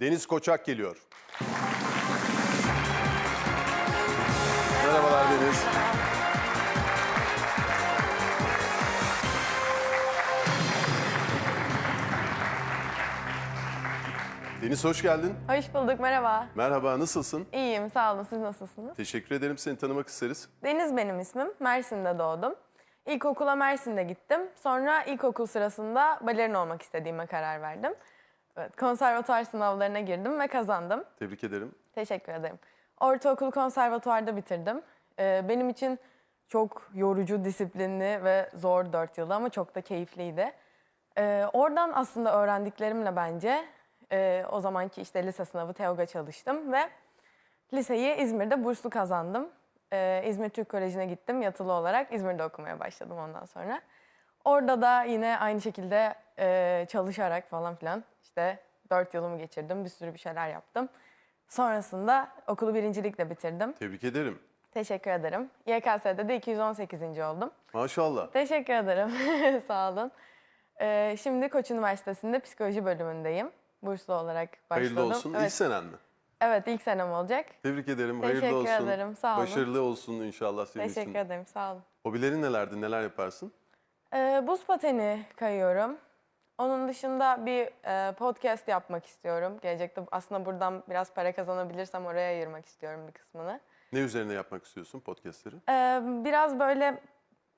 Deniz Koçak geliyor. Merhabalar Deniz. Deniz hoş geldin. Hoş bulduk, merhaba. Merhaba, nasılsın? İyiyim, sağ olun. Siz nasılsınız? Teşekkür ederim. Seni tanımak isteriz. Deniz benim ismim. Mersin'de doğdum. İlkokula Mersin'de gittim. Sonra ilkokul sırasında balerin olmak istediğime karar verdim. Evet, konservatuar sınavlarına girdim ve kazandım. Tebrik ederim. Teşekkür ederim. Ortaokul konservatuarda bitirdim. Ee, benim için çok yorucu, disiplinli ve zor dört yıldı ama çok da keyifliydi. Ee, oradan aslında öğrendiklerimle bence e, o zamanki işte lise sınavı TEOG'a çalıştım ve liseyi İzmir'de burslu kazandım. Ee, İzmir Türk Koleji'ne gittim yatılı olarak. İzmir'de okumaya başladım ondan sonra. Orada da yine aynı şekilde e, çalışarak falan filan işte dört yılımı geçirdim. Bir sürü bir şeyler yaptım. Sonrasında okulu birincilikle bitirdim. Tebrik ederim. Teşekkür ederim. YKS'de de 218. oldum. Maşallah. Teşekkür ederim. Sağ olun. Ee, şimdi Koç Üniversitesi'nde psikoloji bölümündeyim. Burslu olarak başladım. Hayırlı olsun. Evet, İlk senen mi? evet ilk senem olacak. Tebrik ederim. Teşekkür Hayırlı olsun. ederim, sağ olun. Başarılı olsun inşallah senin Teşekkür için. ederim. Sağ olun. Hobilerin nelerdi? Neler yaparsın? Ee, buz pateni kayıyorum. Onun dışında bir e, podcast yapmak istiyorum. Gelecekte aslında buradan biraz para kazanabilirsem oraya ayırmak istiyorum bir kısmını. Ne üzerine yapmak istiyorsun podcastleri? Ee, biraz böyle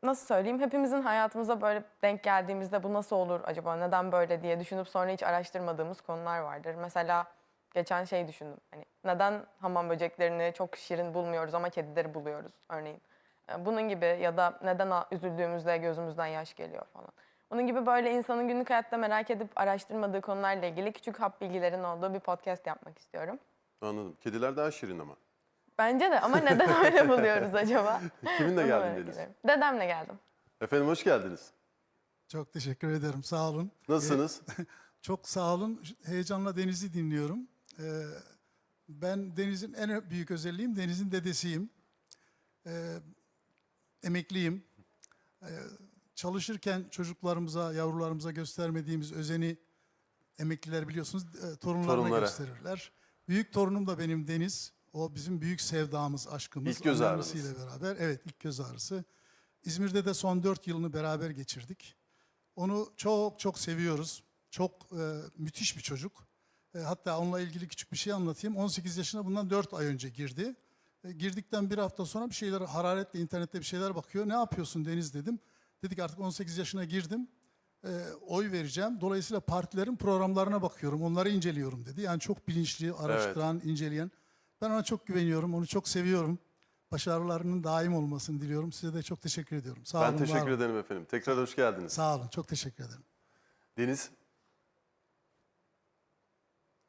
nasıl söyleyeyim hepimizin hayatımıza böyle denk geldiğimizde bu nasıl olur acaba neden böyle diye düşünüp sonra hiç araştırmadığımız konular vardır. Mesela geçen şey düşündüm hani neden hamam böceklerini çok şirin bulmuyoruz ama kedileri buluyoruz örneğin. Ee, Bunun gibi ya da neden üzüldüğümüzde gözümüzden yaş geliyor falan. Bunun gibi böyle insanın günlük hayatta merak edip araştırmadığı konularla ilgili küçük hap bilgilerin olduğu bir podcast yapmak istiyorum. Anladım. Kediler daha şirin ama. Bence de ama neden öyle buluyoruz acaba? Kiminle geldin Deniz? Dedemle geldim. Efendim hoş geldiniz. Çok teşekkür ederim. Sağ olun. Nasılsınız? Ee, çok sağ olun. Heyecanla Deniz'i dinliyorum. Ee, ben Deniz'in en büyük özelliğim Deniz'in dedesiyim. Ee, emekliyim. Ee, çalışırken çocuklarımıza, yavrularımıza göstermediğimiz özeni emekliler biliyorsunuz e, torunlarına Torunlara. gösterirler. Büyük torunum da benim Deniz. O bizim büyük sevdamız, aşkımız. İlk göz ağrınız. beraber. Evet, ilk göz ağrısı. İzmir'de de son dört yılını beraber geçirdik. Onu çok çok seviyoruz. Çok e, müthiş bir çocuk. E, hatta onunla ilgili küçük bir şey anlatayım. 18 yaşına bundan 4 ay önce girdi. E, girdikten bir hafta sonra bir şeyler hararetle internette bir şeyler bakıyor. Ne yapıyorsun Deniz dedim. Dedik artık 18 yaşına girdim. E, oy vereceğim. Dolayısıyla partilerin programlarına bakıyorum. Onları inceliyorum dedi. Yani çok bilinçli, araştıran, inceleyen. Ben ona çok güveniyorum. Onu çok seviyorum. Başarılarının daim olmasını diliyorum. Size de çok teşekkür ediyorum. Sağ ben olun. var teşekkür olun. ederim efendim. Tekrar hoş geldiniz. Sağ olun. Çok teşekkür ederim. Deniz.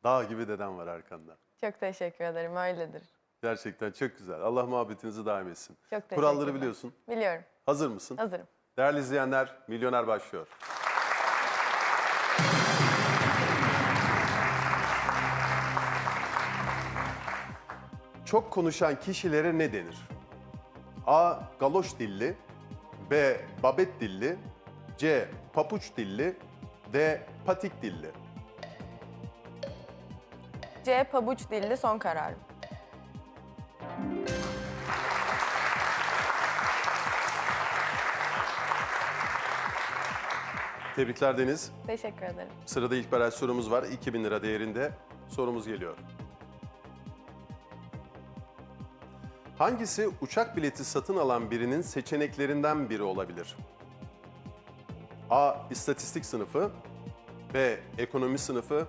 Dağ gibi deden var arkanda. Çok teşekkür ederim. Öyledir. Gerçekten çok güzel. Allah muhabbetinizi daim etsin. Çok Kuralları teşekkürler. biliyorsun. Biliyorum. Hazır mısın? Hazırım. Değerli izleyenler, Milyoner başlıyor. Çok konuşan kişilere ne denir? A. Galoş dilli B. Babet dilli C. Papuç dilli D. Patik dilli C. Pabuç dilli son kararım. Tebrikler Deniz. Teşekkür ederim. Sırada ilk baraj sorumuz var. 2000 lira değerinde sorumuz geliyor. Hangisi uçak bileti satın alan birinin seçeneklerinden biri olabilir? A. İstatistik sınıfı B. Ekonomi sınıfı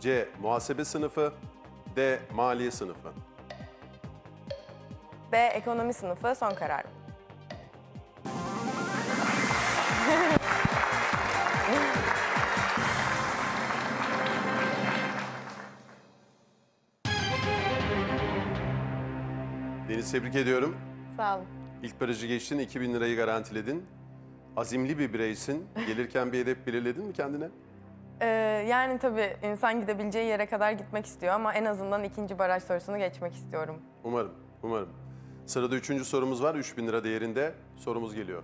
C. Muhasebe sınıfı D. Maliye sınıfı B. Ekonomi sınıfı son kararım. Tebrik ediyorum. Sağ olun. İlk barajı geçtin, 2000 lirayı garantiledin. Azimli bir bireysin. Gelirken bir hedef belirledin mi kendine? Ee, yani tabii insan gidebileceği yere kadar gitmek istiyor ama en azından ikinci baraj sorusunu geçmek istiyorum. Umarım, umarım. Sırada üçüncü sorumuz var. 3000 lira değerinde sorumuz geliyor.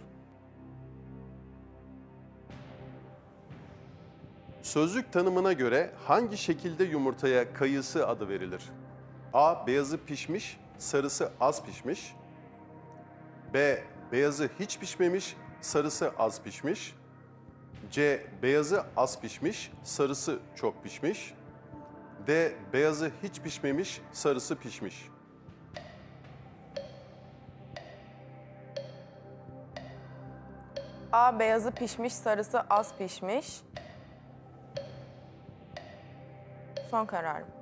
Sözlük tanımına göre hangi şekilde yumurtaya kayısı adı verilir? A. Beyazı pişmiş, sarısı az pişmiş. B. Beyazı hiç pişmemiş, sarısı az pişmiş. C. Beyazı az pişmiş, sarısı çok pişmiş. D. Beyazı hiç pişmemiş, sarısı pişmiş. A beyazı pişmiş, sarısı az pişmiş. Son kararım.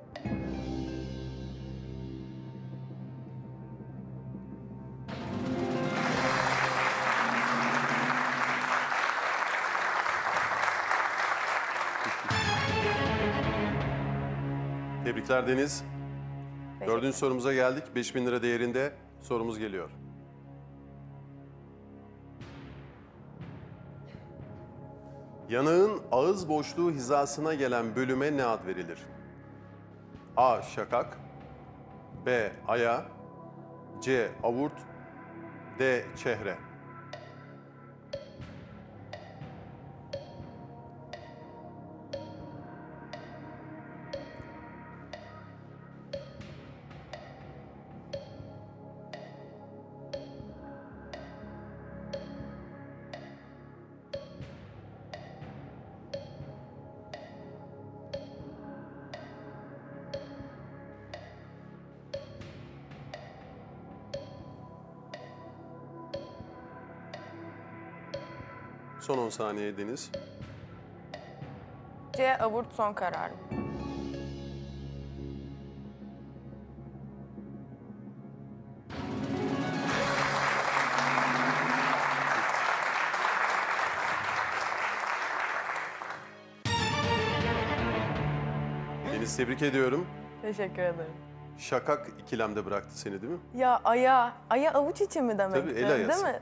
Tebrikler Deniz. Dördüncü sorumuza geldik. 5000 lira değerinde sorumuz geliyor. Yanağın ağız boşluğu hizasına gelen bölüme ne ad verilir? A. Şakak B. Aya C. Avurt D. Çehre Son 10 saniye Deniz. C avurt son kararım. Deniz tebrik ediyorum. Teşekkür ederim. Şakak ikilemde bıraktı seni değil mi? Ya aya, aya avuç içi mi demekti? Tabii, el ayası. Değil mi?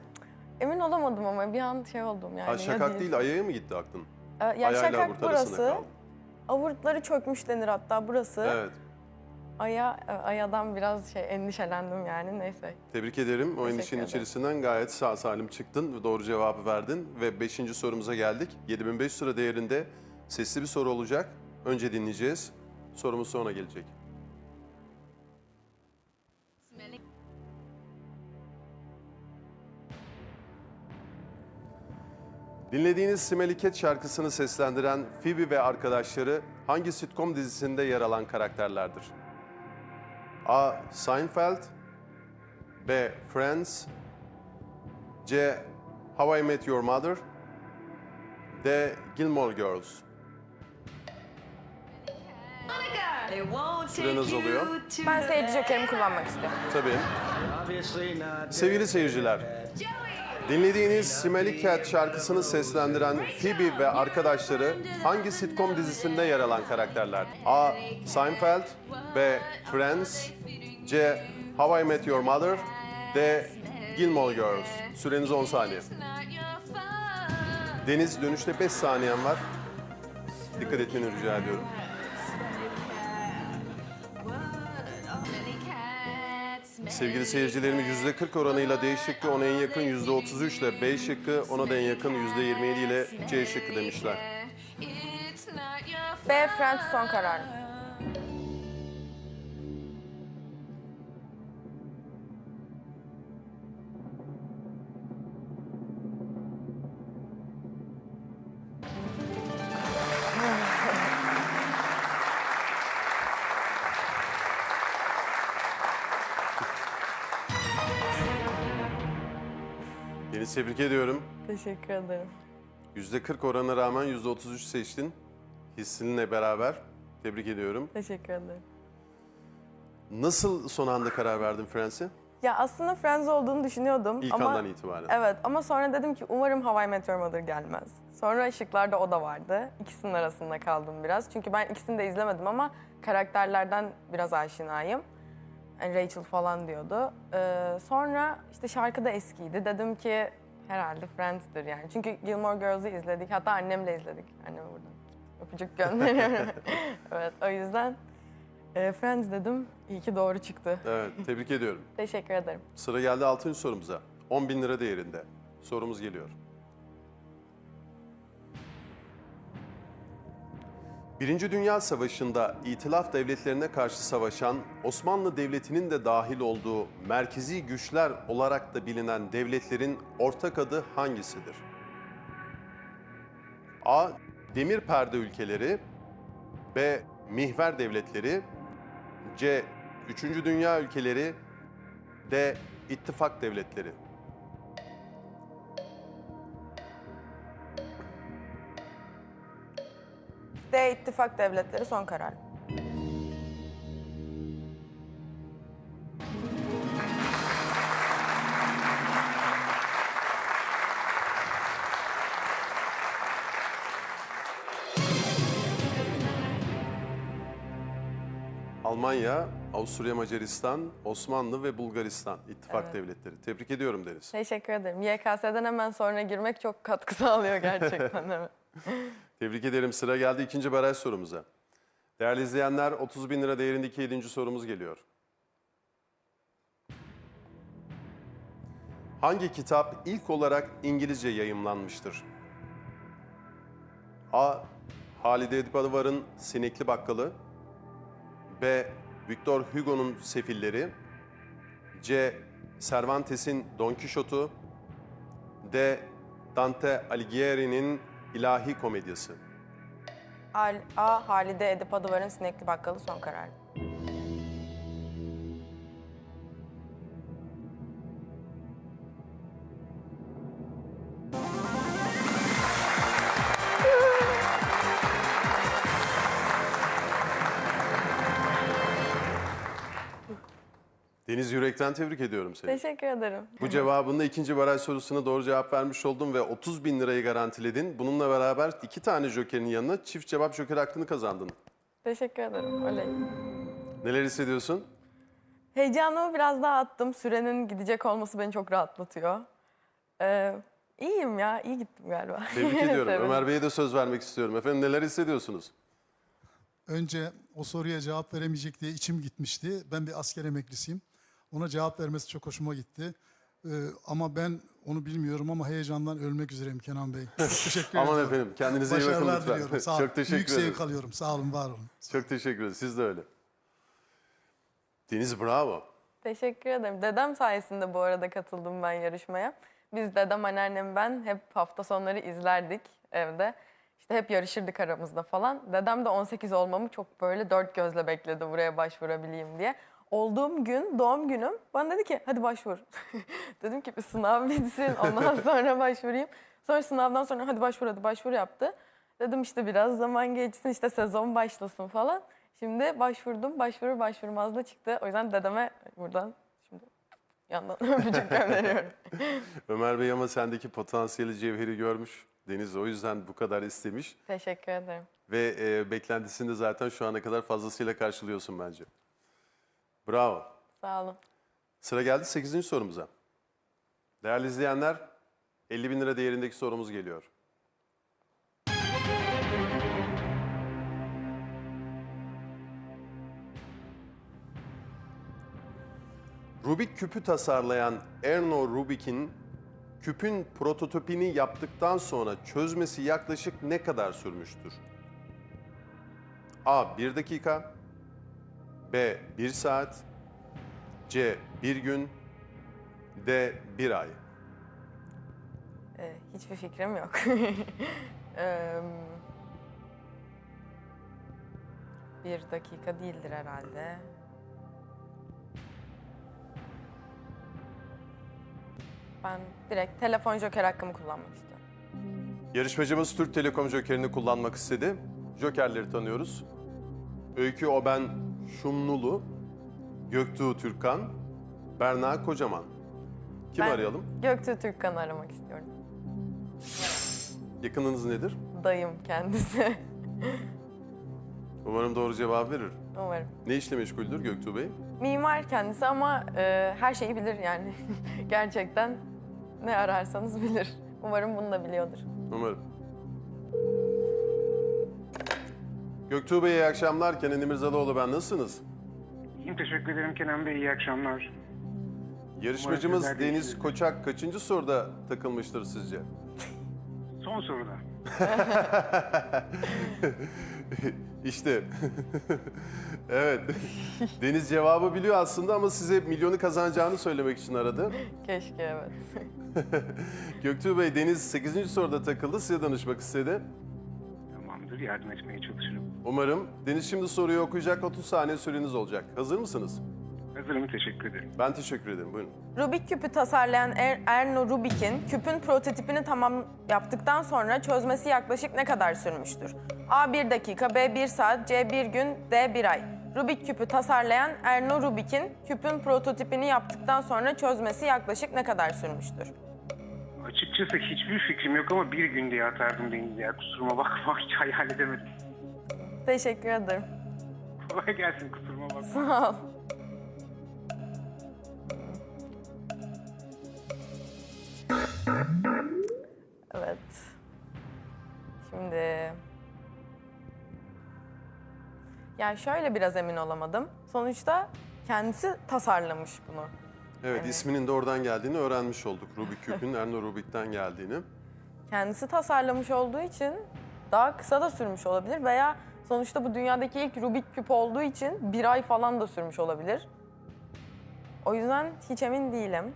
Emin olamadım ama bir an şey oldum yani. Ha, ya şakak değil ayaya mı gitti aklın? Ee, ya Ayağıyla şakak burası. kaldı. Avurtları çökmüş denir hatta burası. Evet. Aya, e, ayadan biraz şey endişelendim yani neyse. Tebrik ederim. O endişenin içerisinden gayet sağ salim çıktın ve doğru cevabı verdin. Ve 5. sorumuza geldik. 7500 lira değerinde sesli bir soru olacak. Önce dinleyeceğiz. Sorumuz sonra gelecek. Dinlediğiniz Cat şarkısını seslendiren Phoebe ve arkadaşları hangi sitcom dizisinde yer alan karakterlerdir? A. Seinfeld B. Friends C. How I Met Your Mother D. Gilmore Girls Süreniz oluyor. Ben seyirci jokerimi kullanmak istiyorum. Tabii. Sevgili seyirciler, dinlediğiniz Smelly Cat şarkısını seslendiren Phoebe ve arkadaşları hangi sitcom dizisinde yer alan karakterler? A. Seinfeld B. Friends C. How I Met Your Mother D. Gilmore Girls Süreniz 10 saniye. Deniz dönüşte 5 saniyen var. Dikkat etmeni rica ediyorum. Sevgili seyircilerimiz %40 oranıyla D şıkkı ona en yakın %33 ile B şıkkı ona da en yakın %27 ile C şıkkı demişler. B Friends son kararım. Tebrik ediyorum. Teşekkür ederim. %40 oranına rağmen %33 seçtin. Hissinle beraber. Tebrik ediyorum. Teşekkür ederim. Nasıl son anda karar verdin Friends'e? Ya aslında Friends olduğunu düşünüyordum İlk ama... andan itibaren. Evet ama sonra dedim ki umarım How I Met Your Mother gelmez. Sonra ışıklarda o da vardı. İkisinin arasında kaldım biraz. Çünkü ben ikisini de izlemedim ama karakterlerden biraz aşinayım. Yani Rachel falan diyordu. Ee, sonra işte şarkı da eskiydi. Dedim ki herhalde Friends'tir yani. Çünkü Gilmore Girls'ı izledik. Hatta annemle izledik. Anneme buradan öpücük gönderiyorum. evet o yüzden e, Friends dedim. İyi ki doğru çıktı. Evet, tebrik ediyorum. Teşekkür ederim. Sıra geldi 6. sorumuza. 10 bin lira değerinde. Sorumuz geliyor. Birinci Dünya Savaşı'nda İtilaf devletlerine karşı savaşan Osmanlı Devleti'nin de dahil olduğu merkezi güçler olarak da bilinen devletlerin ortak adı hangisidir? A. Demir perde ülkeleri B. Mihver devletleri C. Üçüncü Dünya ülkeleri D. İttifak devletleri D ittifak devletleri son karar. Almanya, Avusturya Macaristan, Osmanlı ve Bulgaristan ittifak Evet. devletleri. Tebrik ediyorum Deniz. Teşekkür ederim. YKS'den hemen sonra girmek çok katkı sağlıyor gerçekten. evet. Tebrik ederim. Sıra geldi ikinci baraj sorumuza. Değerli izleyenler 30 bin lira değerindeki 7. sorumuz geliyor. Hangi kitap ilk olarak İngilizce yayımlanmıştır? A. Halide Edip Adıvar'ın Sinekli Bakkalı B. Victor Hugo'nun Sefilleri C. Cervantes'in Don Quixote'u D. Dante Alighieri'nin İlahi Komedyası A, A Halide Edip Adıvar'ın Sinekli Bakkalı son karar. Deniz Yürek'ten tebrik ediyorum seni. Teşekkür ederim. Bu cevabında ikinci baraj sorusuna doğru cevap vermiş oldun ve 30 bin lirayı garantiledin. Bununla beraber iki tane jokerin yanına çift cevap joker hakkını kazandın. Teşekkür ederim. Oley. Neler hissediyorsun? Heyecanımı biraz daha attım. Sürenin gidecek olması beni çok rahatlatıyor. Ee, iyiyim ya. iyi gittim galiba. Tebrik ediyorum. Sevindim. Ömer Bey'e de söz vermek istiyorum. Efendim neler hissediyorsunuz? Önce o soruya cevap veremeyecek diye içim gitmişti. Ben bir asker emeklisiyim. Ona cevap vermesi çok hoşuma gitti. Ee, ama ben onu bilmiyorum ama heyecandan ölmek üzereyim Kenan Bey. Çok teşekkür ederim. Aman efendim kendinize iyi bakın lütfen. diliyorum. Sağ olun. Çok teşekkür Büyük ederim. zevk alıyorum. Sağ olun, var olun. Çok teşekkür ederim. Siz de öyle. Deniz bravo. Teşekkür ederim. Dedem sayesinde bu arada katıldım ben yarışmaya. Biz dedem, anneannem, ben hep hafta sonları izlerdik evde. İşte hep yarışırdık aramızda falan. Dedem de 18 olmamı çok böyle dört gözle bekledi buraya başvurabileyim diye. Olduğum gün, doğum günüm bana dedi ki hadi başvur. Dedim ki bir sınav bitsin ondan sonra başvurayım. Sonra sınavdan sonra hadi başvur hadi başvur yaptı. Dedim işte biraz zaman geçsin işte sezon başlasın falan. Şimdi başvurdum. Başvurur başvurmaz da çıktı. O yüzden dedeme buradan şimdi yandan öpücük gönderiyorum. Ömer Bey ama sendeki potansiyeli cevheri görmüş. Deniz o yüzden bu kadar istemiş. Teşekkür ederim. Ve e, beklentisini de zaten şu ana kadar fazlasıyla karşılıyorsun bence. Bravo. Sağ olun. Sıra geldi 8. sorumuza. Değerli izleyenler, 50 bin lira değerindeki sorumuz geliyor. Rubik küpü tasarlayan Erno Rubik'in küpün prototipini yaptıktan sonra çözmesi yaklaşık ne kadar sürmüştür? A. 1 dakika B. 1 saat C. 1 gün D. 1 ay Ee, hiçbir fikrim yok. Eee, bir dakika değildir herhalde. Ben direkt telefon joker hakkımı kullanmak istiyorum. Yarışmacımız Türk Telekom Joker'ini kullanmak istedi. Jokerleri tanıyoruz. Öykü Oben Şumnulu, Göktuğ Türkan, Berna Kocaman. Kim Ben arayalım? Göktuğ Türkkan'ı aramak istiyorum. Yakınınız nedir? Dayım kendisi. Umarım doğru cevap verir. Umarım. Ne işle meşguldür Göktuğ Bey? Mimar kendisi ama e, her şeyi bilir yani. Gerçekten ne ararsanız bilir. Umarım bunu da biliyordur. Umarım. Göktuğ Bey iyi akşamlar. Kenan İmirzalıoğlu ben. Nasılsınız? İyiyim, teşekkür ederim Kenan Bey. İyi akşamlar. Yarışmacımız de Deniz iyisiniz. Koçak kaçıncı soruda takılmıştır sizce? Son soruda. İşte. evet. Deniz cevabı biliyor aslında ama size milyonu kazanacağını söylemek için aradı. Keşke evet. Göktuğ Bey, Deniz 8. soruda takıldı. Size danışmak istedi. Tamamdır, yardım etmeye çalışırım. Umarım. Deniz şimdi soruyu okuyacak. 30 saniye süreniz olacak. Hazır mısınız? Hazırım, teşekkür ederim. Ben teşekkür ederim. Buyurun. Rubik küpü tasarlayan er- Erno Rubik'in küpün prototipini tamam yaptıktan sonra çözmesi yaklaşık ne kadar sürmüştür? A 1 dakika, B 1 saat, C 1 gün, D 1 ay. Rubik küpü tasarlayan Erno Rubik'in küpün prototipini yaptıktan sonra çözmesi yaklaşık ne kadar sürmüştür? Açıkçası hiçbir fikrim yok ama bir gün diye atardım Deniz ya. Kusuruma bakma, hiç hayal edemedim. Teşekkür ederim. Kolay gelsin, kusuruma bakma. Sağ ol. Evet. Şimdi... Yani şöyle biraz emin olamadım. Sonuçta kendisi tasarlamış bunu. Evet, isminin de oradan geldiğini öğrenmiş olduk. Rubik küpün Erno Rubik'ten geldiğini. Kendisi tasarlamış olduğu için daha kısa da sürmüş olabilir veya sonuçta bu dünyadaki ilk Rubik küp olduğu için bir ay falan da sürmüş olabilir. O yüzden hiç emin değilim.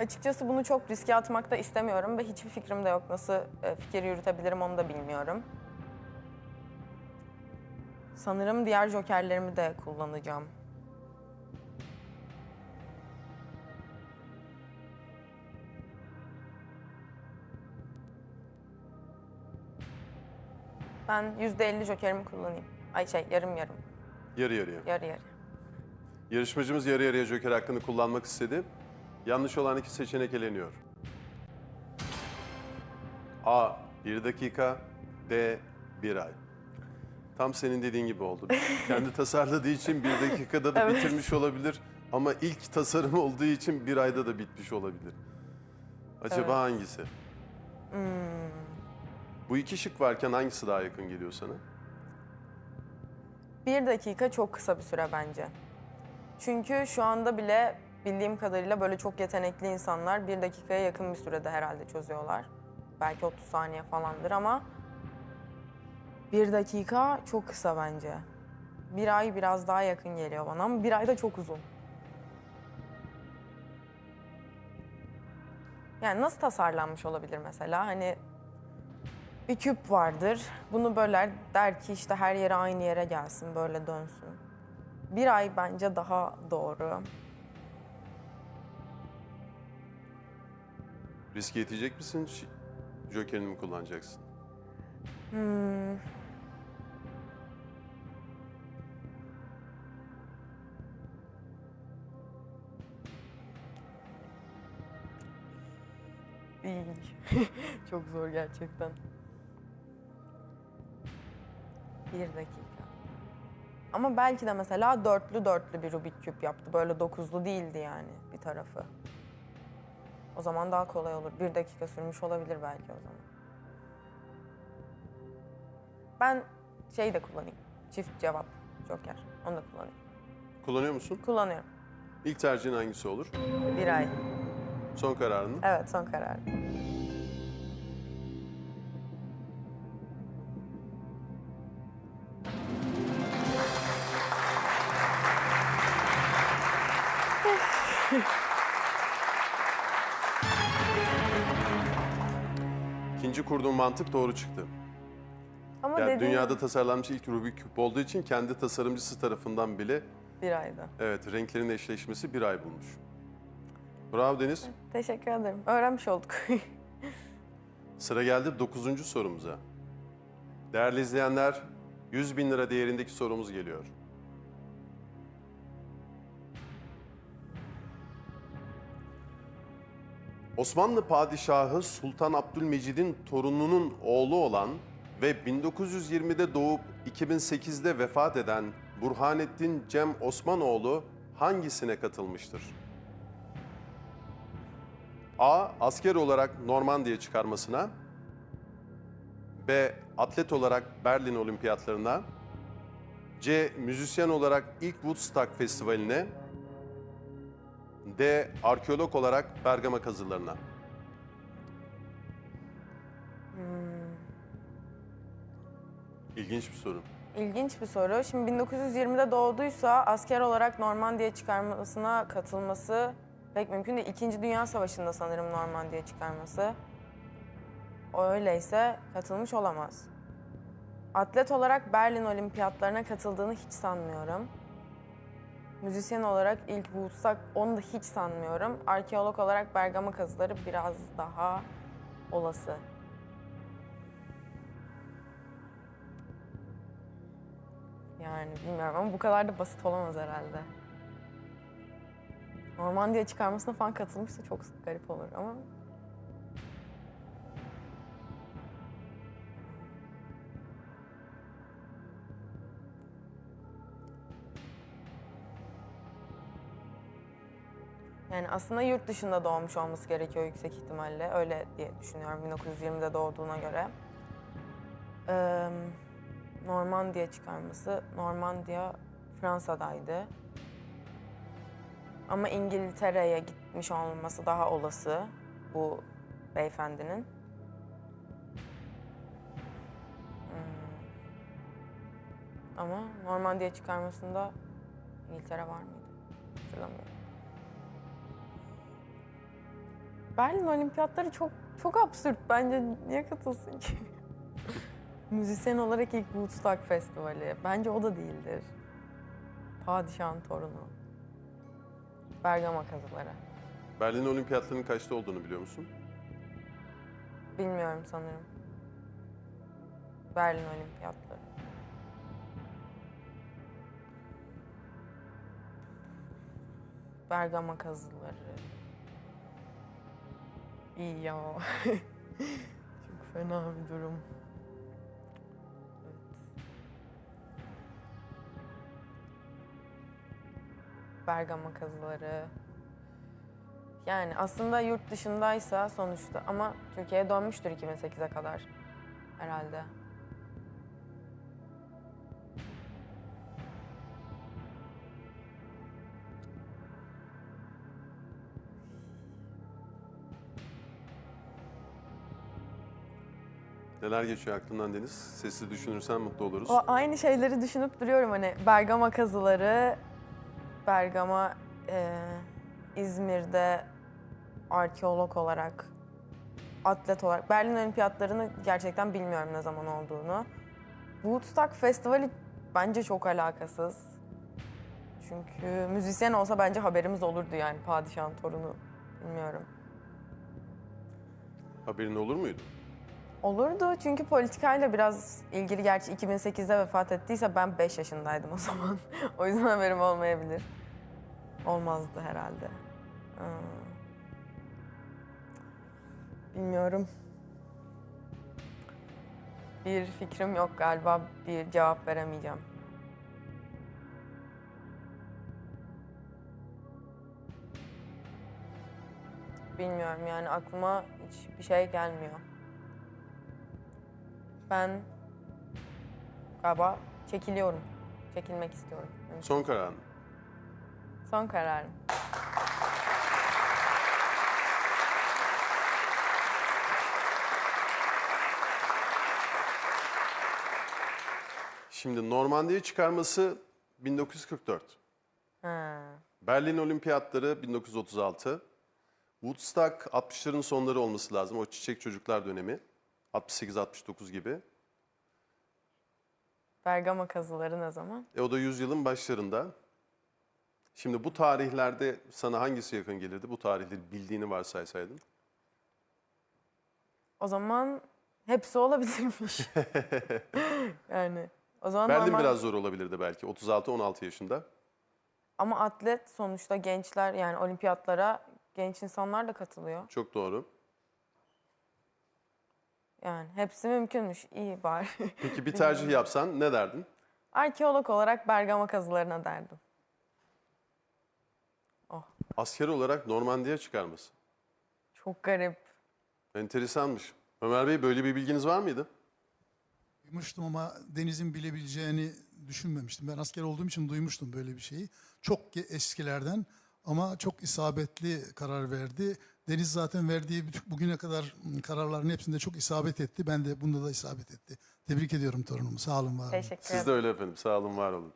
Açıkçası bunu çok riske atmak da istemiyorum ve hiçbir fikrim de yok. Nasıl e, fikir yürütebilirim onu da bilmiyorum. Sanırım diğer jokerlerimi de kullanacağım. Ben %50 jokerimi kullanayım. Ay şey yarım yarım. Yarı yarıya. Yarı yarı. Yarışmacımız yarı yarıya joker hakkını kullanmak istedi. Yanlış olan iki seçenek eleniyor. A. 1 dakika. D. 1 ay. Tam senin dediğin gibi oldu. Kendi tasarladığı için bir dakikada da Evet. bitirmiş olabilir. Ama ilk tasarım olduğu için bir ayda da bitmiş olabilir. Acaba hangisi? Bu iki şık varken hangisi daha yakın geliyor sana? Bir dakika çok kısa bir süre bence. Çünkü şu anda bile bildiğim kadarıyla böyle çok yetenekli insanlar bir dakikaya yakın bir sürede herhalde çözüyorlar. Belki 30 saniye falandır ama bir dakika çok kısa bence. Bir ay biraz daha yakın geliyor bana ama bir ay da çok uzun. Yani nasıl tasarlanmış olabilir mesela? Hani bir küp vardır. Bunu böler der ki işte her yere aynı yere gelsin böyle dönsün. Bir ay bence daha doğru. Riske yetecek misin? Ş- Jokerini mi kullanacaksın? Hmm. İlginç. Çok zor gerçekten. Bir dakika. Ama belki de mesela dörtlü dörtlü bir Rubik küp yaptı. Böyle dokuzlu değildi yani bir tarafı. O zaman daha kolay olur. Bir dakika sürmüş olabilir belki o zaman. Ben şey de kullanayım. Çift cevap Joker. Onu da kullanayım. Kullanıyor musun? Kullanıyorum. İlk tercihin hangisi olur? Bir ay. Son kararın. Evet son karar. İkinci kurduğun mantık doğru çıktı. Ama Yani dediğim dünyada tasarlanmış ilk Rubik küp olduğu için kendi tasarımcısı tarafından bile bir ayda. evet renklerin eşleşmesi bir ay bulmuş. Bravo Deniz. Teşekkür ederim. Öğrenmiş olduk. Sıra geldi 9. sorumuza. Değerli izleyenler 100 bin lira değerindeki sorumuz geliyor. Osmanlı Padişahı Sultan Abdülmecid'in torununun oğlu olan ve 1920'de doğup 2008'de vefat eden Burhanettin Cem Osmanoğlu hangisine katılmıştır? A. Asker olarak Normandiya çıkarmasına. B. Atlet olarak Berlin Olimpiyatlarına. C. Müzisyen olarak ilk Woodstock Festivali'ne. D. Arkeolog olarak Bergama kazılarına. İlginç bir soru. İlginç bir soru. Şimdi 1920'de doğduysa asker olarak Normandiya çıkarmasına katılması pek mümkün değil. İkinci Dünya Savaşı'nda sanırım Normandiya çıkarması. O öyleyse katılmış olamaz. Atlet olarak Berlin Olimpiyatlarına katıldığını hiç sanmıyorum. Müzisyen olarak ilk Woodstock onu da hiç sanmıyorum. Arkeolog olarak Bergama kazıları biraz daha olası. Yani bilmiyorum ama bu kadar da basit olamaz herhalde. Normandiya çıkarmasına falan katılmışsa çok garip olur ama Yani aslında yurt dışında doğmuş olması gerekiyor yüksek ihtimalle. Öyle diye düşünüyorum 1920'de doğduğuna göre. Ee, Normandiya çıkarması. Normandiya Fransa'daydı. Ama İngiltere'ye gitmiş olması daha olası bu beyefendinin. Hmm. Ama Normandiya çıkarmasında İngiltere var mıydı? Hatırlamıyorum. Berlin Olimpiyatları çok çok absürt bence. Niye katılsın ki? Müzisyen olarak ilk Woodstock Festivali. Bence o da değildir. Padişahın torunu. Bergama kazıları. Berlin Olimpiyatlarının kaçta olduğunu biliyor musun? Bilmiyorum sanırım. Berlin Olimpiyatları. Bergama kazıları. İyi ya. Çok fena bir durum. Evet. Bergama kazıları. Yani aslında yurt dışındaysa sonuçta ama Türkiye'ye dönmüştür 2008'e kadar herhalde. Neler geçiyor aklından Deniz? Sesli düşünürsen mutlu oluruz. O aynı şeyleri düşünüp duruyorum hani Bergama kazıları, Bergama e, İzmir'de arkeolog olarak, atlet olarak. Berlin Olimpiyatlarını gerçekten bilmiyorum ne zaman olduğunu. Woodstock Festivali bence çok alakasız. Çünkü müzisyen olsa bence haberimiz olurdu yani padişahın torunu. Bilmiyorum. Haberin olur muydu? Olurdu çünkü politikayla biraz ilgili. Gerçi 2008'de vefat ettiyse ben 5 yaşındaydım o zaman. o yüzden haberim olmayabilir. Olmazdı herhalde. Aa. Bilmiyorum. Bir fikrim yok galiba. Bir cevap veremeyeceğim. Bilmiyorum yani aklıma hiçbir şey gelmiyor. Ben galiba çekiliyorum. Çekilmek istiyorum. Evet. Son kararın. Son kararım. Şimdi Normandiya çıkarması 1944. Ha. Berlin Olimpiyatları 1936. Woodstock 60'ların sonları olması lazım. O çiçek çocuklar dönemi. 68-69 gibi. Bergama kazıları ne zaman? E o da yüzyılın başlarında. Şimdi bu tarihlerde sana hangisi yakın gelirdi? Bu tarihleri bildiğini varsaysaydın. O zaman hepsi olabilirmiş. yani o zaman Berlin normal... biraz zor olabilirdi belki. 36-16 yaşında. Ama atlet sonuçta gençler yani olimpiyatlara genç insanlar da katılıyor. Çok doğru. Yani hepsi mümkünmüş. İyi bari. Peki bir tercih yapsan ne derdin? Arkeolog olarak Bergama kazılarına derdim. Asker olarak Normandiya çıkarması. Çok garip. Enteresanmış. Ömer Bey böyle bir bilginiz var mıydı? Duymuştum ama Deniz'in bilebileceğini düşünmemiştim. Ben asker olduğum için duymuştum böyle bir şeyi. Çok eskilerden ama çok isabetli karar verdi. Deniz zaten verdiği bugüne kadar ım, kararların hepsinde çok isabet etti. Ben de bunda da isabet etti. Tebrik ediyorum torunumu. Sağ olun, var olun. Teşekkür Siz de ederim. öyle efendim. Sağ olun, var olun.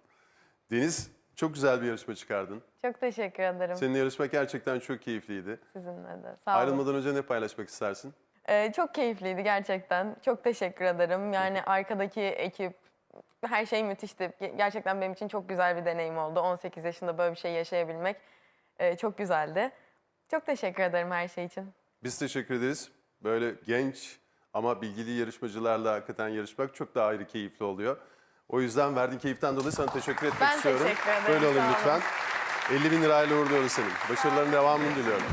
Deniz, çok güzel bir yarışma çıkardın. Çok teşekkür ederim Seninle yarışmak gerçekten çok keyifliydi. sizinle de. Sağ olun. Ayrılmadan önce ne paylaşmak istersin? Ee, çok keyifliydi gerçekten. Çok teşekkür ederim. Yani arkadaki ekip, her şey müthişti. Ge- Gerçekten benim için çok güzel bir deneyim oldu. 18 yaşında böyle bir şey yaşayabilmek e, çok güzeldi. Çok teşekkür ederim her şey için. Biz teşekkür ederiz. Böyle genç ama bilgili yarışmacılarla hakikaten yarışmak çok daha ayrı keyifli oluyor. O yüzden verdiğin keyiften dolayı sana teşekkür etmek Ben istiyorum. teşekkür ederim, Böyle olun. lütfen. 50 bin lirayla uğurluyoruz seni. Başarıların devamını diliyorum.